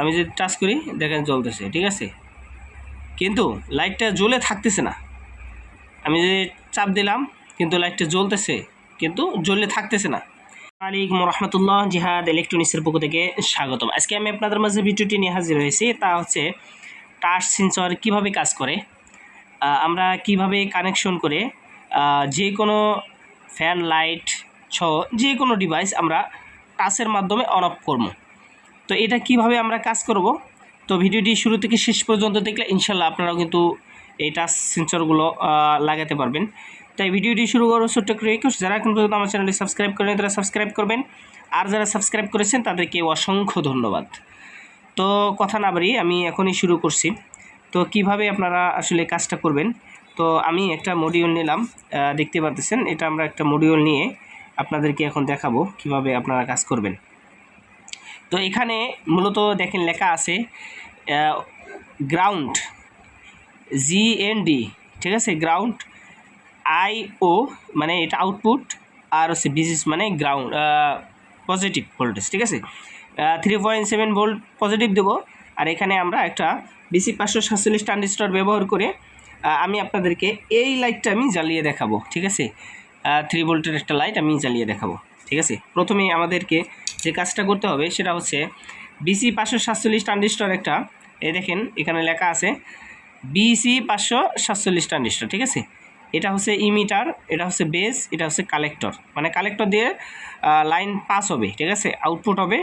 আমি যদি টাচ করি, দেখেন জ্বলতেছে, ঠিক আছে? কিন্তু লাইটটা জ্বলে থাকতেছে না। আমি যদি চাপ দিলাম, কিন্তু লাইটটা জ্বলতেছে, কিন্তু জ্বলে থাকতেছে না। আলাইকুম রহমতুল্লাহ জিহাদ ইলেকট্রনিক্সের পক্ষ থেকে স্বাগতম। আজকে আমি আপনাদের মাঝে ভিডিওটি নিয়ে হাজির হয়েছি, তা হচ্ছে টাচ সেন্সর কীভাবে কাজ করে আমরা কীভাবে কানেকশন করে যে কোনো ফ্যান লাইট ছ, যে কোনো ডিভাইস আমরা টাচের মাধ্যমে অন অফ করব। তো এটা কীভাবে আমরা কাজ করব? তো ভিডিওটি শুরু থেকে শেষ পর্যন্ত দেখলে ইনশাল্লাহ আপনারাও কিন্তু এই টাচ সেন্সরগুলো লাগাতে পারবেন। তাই ভিডিওটি শুরু করব ছোট্ট করে রিকোয়েস্ট যারা কিন্তু আমার চ্যানেলটি সাবস্ক্রাইব করেন, তারা সাবস্ক্রাইব করবেন। আর যারা সাবস্ক্রাইব করেছেন, তাদেরকে অসংখ্য ধন্যবাদ। তো কথা না বাড়ি আমি এখনই শুরু করছি। তো কীভাবে আপনারা আসলে কাজটা করবেন? তো আমি একটা মডিউল নিলাম দেখতে পারতেছেন। এটা আমরা একটা মডিউল নিয়ে আপনাদেরকে এখন দেখাবো কীভাবে আপনারা কাজ করবেন। তো এখানে মূলত দেখেন লেখা আছে গ্রাউন্ড জি এন ডি ঠিক আছে? গ্রাউন্ড আই ও মানে এটা আউটপুট আর হচ্ছে বিসিস মানে গ্রাউন্ড পজিটিভ ভোল্টেজ ঠিক আছে? Three point seven volt positive দেবো। আর এখানে আমরা একটা বিসি পাঁচশো সাতচল্লিশ ট্রানজিস্টর ব্যবহার করে আমি আপনাদেরকে এই লাইটটা আমি জ্বালিয়ে দেখাবো, ঠিক আছে? থ্রি ভোল্টের একটা লাইট আমি জ্বালিয়ে দেখাবো, ঠিক আছে? প্রথমে আমাদেরকে যে কাজটা করতে হবে সেটা হচ্ছে বিসি পাঁচশো সাতচল্লিশ ট্রানজিস্টর একটা, এই দেখেন এখানে লেখা আছে বিসি পাঁচশো সাতচল্লিশ ট্রানজিস্টর ঠিক আছে? এটা হচ্ছে ইমিটার, এটা হচ্ছে বেস, এটা হচ্ছে কালেক্টর। মানে কালেক্টর দিয়ে লাইন পাস হবে, ঠিক আছে? আউটপুট হবে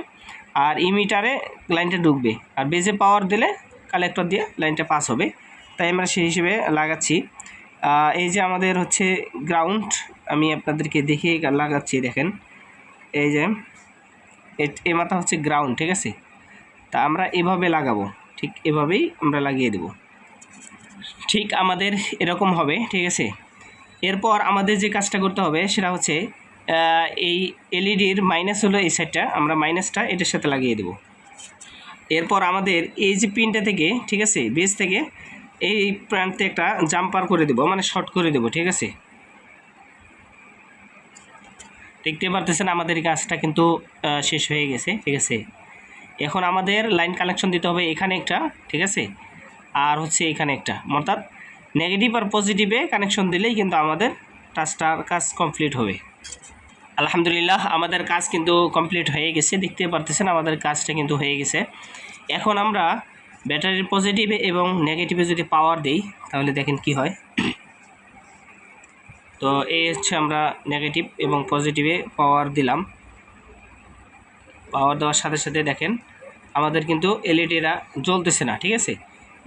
আর ইমিটারে লাইনটা ঢুকবে। আর বেজে পাওয়ার দিলে কালেক্টর দিয়ে লাইনটা পাস হবে। তাই আমরা সেই হিসেবে লাগাচ্ছি। এই যে আমাদের হচ্ছে গ্রাউন্ড, আমি আপনাদেরকে দেখে লাগাচ্ছি, দেখেন। এই যে এ- মাথা হচ্ছে গ্রাউন্ড ঠিক আছে? তা আমরা এভাবে লাগাবো, ঠিক এভাবেই আমরা লাগিয়ে দেব। ঠিক আমাদের এরকম হবে, ঠিক আছে? এরপর আমাদের যে কাজটা করতে হবে সেটা হচ্ছে এই এলইডির মাইনাস হলো এই সাইডটা আমরা মাইনাসটা এটার সাথে লাগিয়ে দেব। এরপর আমাদের এই যে পিনটা থেকে, ঠিক আছে? বেস থেকে এই প্রান্তে একটা জাম্পার করে দেব মানে শর্ট করে দেব, ঠিক আছে? দেখতে পারতেছেন আমাদের কাজটা কিন্তু শেষ হয়ে গেছে, ঠিক আছে? এখন আমাদের লাইন কানেকশন দিতে হবে এখানে একটা, ঠিক আছে? আর হচ্ছে এখানে একটা। অর্থাৎ নেগেটিভ আর পজিটিভে কানেকশন দিলেই কিন্তু আমাদের টাচটার কাজ কমপ্লিট হবে। আলহামদুলিল্লাহ, আমাদের কাজ কিন্তু কমপ্লিট হয়ে গেছে। দেখতে পারতেছেন আমাদের কাজটা কিন্তু হয়ে গেছে। এখন আমরা ব্যাটারির পজিটিভে এবং নেগেটিভে যদি পাওয়ার দিই, তাহলে দেখেন কি হয়। তো এই হচ্ছে আমরা নেগেটিভ এবং পজিটিভে পাওয়ার দিলাম। পাওয়ার দেওয়ার সাথে সাথে দেখেন, আমাদের কিন্তু এলইডিরা জ্বলতেছে না, ঠিক আছে?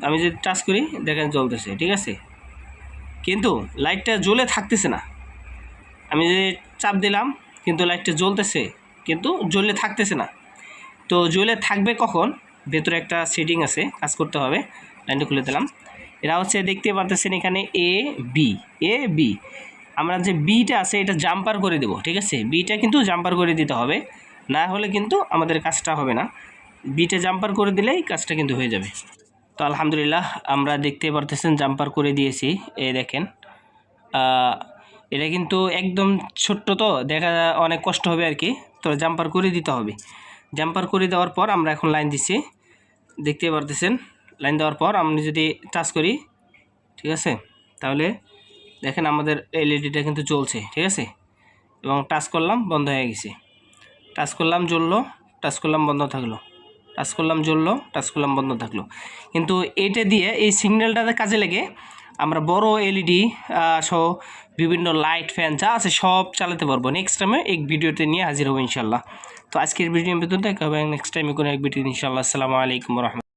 আমি যদি টাচ করি, দেখেন জ্বলতেছে, ঠিক আছে? কিন্তু লাইটটা জ্বলে থাকতেছে না। আমি যদি চাপ দিলাম, কিন্তু লাইটটা জ্বলতেছে, কিন্তু জ্বলে থাকতেছে না। তো জ্বলে থাকবে কখন? ভেতরে একটা সেটিং আছে, কাজ করতে হবে লাইনটা খুলে দিলাম। এরা হচ্ছে দেখতে পারতেছেন এখানে এ বি এ বি আমরা যে বিটা আছে, এটা জাম্পার করে দেবো, ঠিক আছে? বিটা কিন্তু জাম্পার করে দিতে হবে, না হলে কিন্তু আমাদের কাজটা হবে না। বিটা জাম্পার করে দিলেই কাজটা কিন্তু হয়ে যাবে। তো আলহামদুলিল্লাহ, আমরা দেখতে পারতেছেন জাম্পার করে দিয়েছি এ দেখেন। এটা কিন্তু একদম ছোট্ট তো, দেখা অনেক কষ্ট হবে আর কি। তো জাম্পার করে দিতে হবে। জাম্পার করে দেওয়ার পর আমরা এখন লাইন দিচ্ছি দেখতে পারতেছেন? লাইন দেওয়ার পর আমি যদি টাচ করি, ঠিক আছে? তাহলে দেখেন আমাদের এলইডিটা কিন্তু চলছে ঠিক আছে? এবং টাচ করলাম, বন্ধ হয়ে গেছে। টাচ করলাম, জ্বললো টাচ করলাম, বন্ধ থাকল। টাচ করলাম, জ্বললো টাচ করলাম, বন্ধ থাকল। কিন্তু এটা দিয়ে এই সিগন্যালটাতে কাজে লেগে আমরা বড় এলইডি সহ বিভিন্ন লাইট ফ্যান যা আছে সব চালাতে পারব। নেক্সট টাইমে এক ভিডিওতে নিয়ে হাজির হব ইনশাল্লাহ তো আজকের ভিডিও পর্যন্ত। দেখা হবে নেক্সট টাইমে কোনো এক ভিডিও ইনশাল্লাহ আসসালামু আলাইকুম রহমতুল্লাহ।